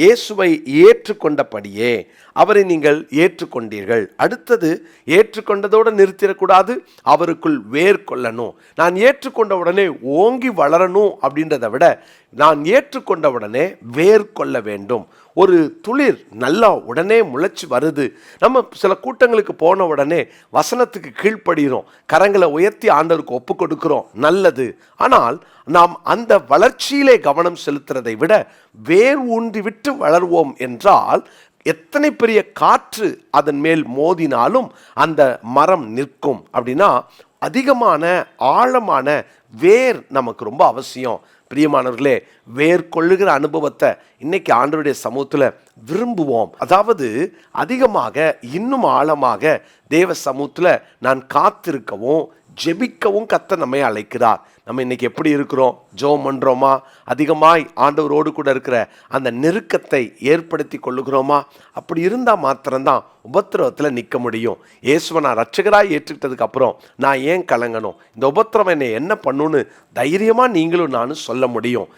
இயேசுவை ஏற்றுக்கொண்டபடியே அவரை நீங்கள் ஏற்றுக்கொண்டீர்கள். அடுத்தது ஏற்றுக்கொண்டதோடு நிறுத்திடக்கூடாது அவருக்குள் வேர் கொள்ளணும். நான் ஏற்றுக்கொண்ட உடனே ஓங்கி வளரணும் அப்படின்றத விட நான் ஏற்றுக்கொண்ட உடனே வேர்க்கொள்ள வேண்டும். ஒரு துளிர் நல்லா உடனே முளைச்சி வருது. நம்ம சில கூட்டங்களுக்கு போன உடனே வசனத்துக்கு கீழ்ப்படுகிறோம். கரங்களை உயர்த்தி ஆண்டவருக்கு ஒப்பு கொடுக்கிறோம். நல்லது. ஆனால் நாம் அந்த வளர்ச்சியிலே கவனம் செலுத்துறதை விட வேர் ஊன்றி விட்டு வளர்வோம் என்றால் எத்தனை பெரிய காற்று அதன் மேல் மோதினாலும் அந்த மரம் நிற்கும். அப்படின்னா அதிகமான ஆழமான வேர் நமக்கு ரொம்ப அவசியம். பிரியமானவர்களே வேர் கொள்ளுகிற அனுபவத்தை இன்னைக்கு ஆண்டவருடைய சமூகத்தில் விரும்புவோம். அதாவது அதிகமாக இன்னும் ஆழமாக தேவ சமூகத்தில் நான் காத்திருக்கவும் ஜெபிக்கவும் கத்த நம்மை அழைக்கிறார். நம்ம இன்னைக்கு எப்படி இருக்கிறோம்? ஜோம் பண்ணுறோமா அதிகமாய் ஆண்டவரோடு கூட இருக்கிற அந்த நெருக்கத்தை ஏற்படுத்தி கொள்ளுகிறோமா? அப்படி இருந்தால் மாத்திரம்தான் உபத்திரவத்தில் நிற்க முடியும். இயேசுவை நான் ரட்சகராக ஏற்றுக்கிட்டதுக்கு அப்புறம் நான் ஏன் கலங்கணும்? இந்த உபத்திரவம் என்னை என்ன பண்ணுன்னு தைரியமாக நீங்களும் நானும் சொல்ல முடியும்.